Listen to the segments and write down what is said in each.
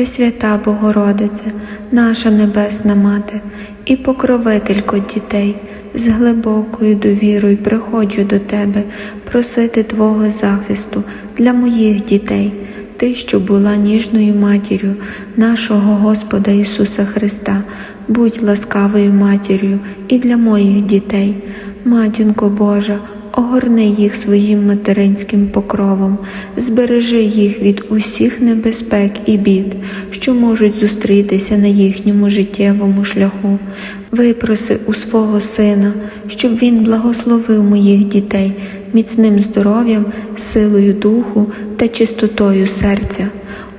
Пресвята Богородице, наша Небесна Мати і покровителько дітей, з глибокою довірою приходжу до Тебе просити Твого захисту для моїх дітей, Ти, що була ніжною матір'ю нашого Господа Ісуса Христа, будь ласкавою матір'ю і для моїх дітей. Матінко Божа, огорни їх своїм материнським покровом, збережи їх від усіх небезпек і бід, що можуть зустрітися на їхньому життєвому шляху. Випроси у свого сина, щоб він благословив моїх дітей міцним здоров'ям, силою духу та чистотою серця.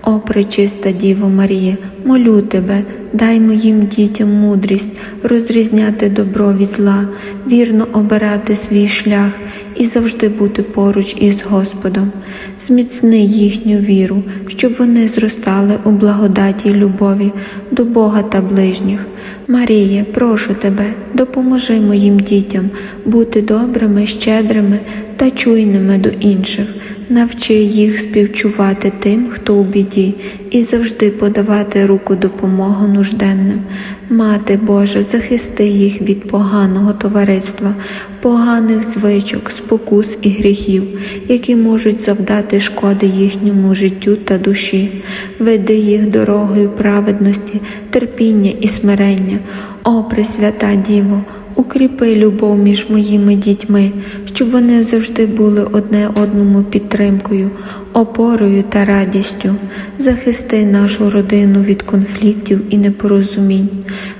О, пречиста Діво Марія, молю тебе, дай моїм дітям мудрість розрізняти добро від зла, вірно обирати свій шлях і завжди бути поруч із Господом. Зміцни їхню віру, щоб вони зростали у благодаті й любові до Бога та ближніх. Марія, прошу тебе, допоможи моїм дітям бути добрими, щедрими та чуйними до інших. Навчи їх співчувати тим, хто у біді, і завжди подавати руку допомогу нужденним. Мати Божа, захисти їх від поганого товариства, поганих звичок, спокус і гріхів, які можуть завдати шкоди їхньому життю та душі. Веди їх дорогою праведності, терпіння і смирення. О, Пресвята Діво! Укріпи любов між моїми дітьми, щоб вони завжди були одне одному підтримкою, опорою та радістю. Захисти нашу родину від конфліктів і непорозумінь.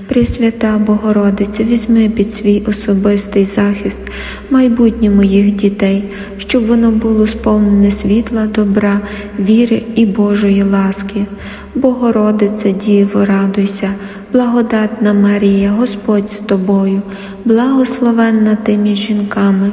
Пресвята Богородиця, візьми під свій особистий захист майбутнє моїх дітей, щоб воно було сповнене світла, добра, віри і Божої ласки. Богородице, Діво, радуйся, благодатна Марія, Господь з тобою, благословенна ти між жінками,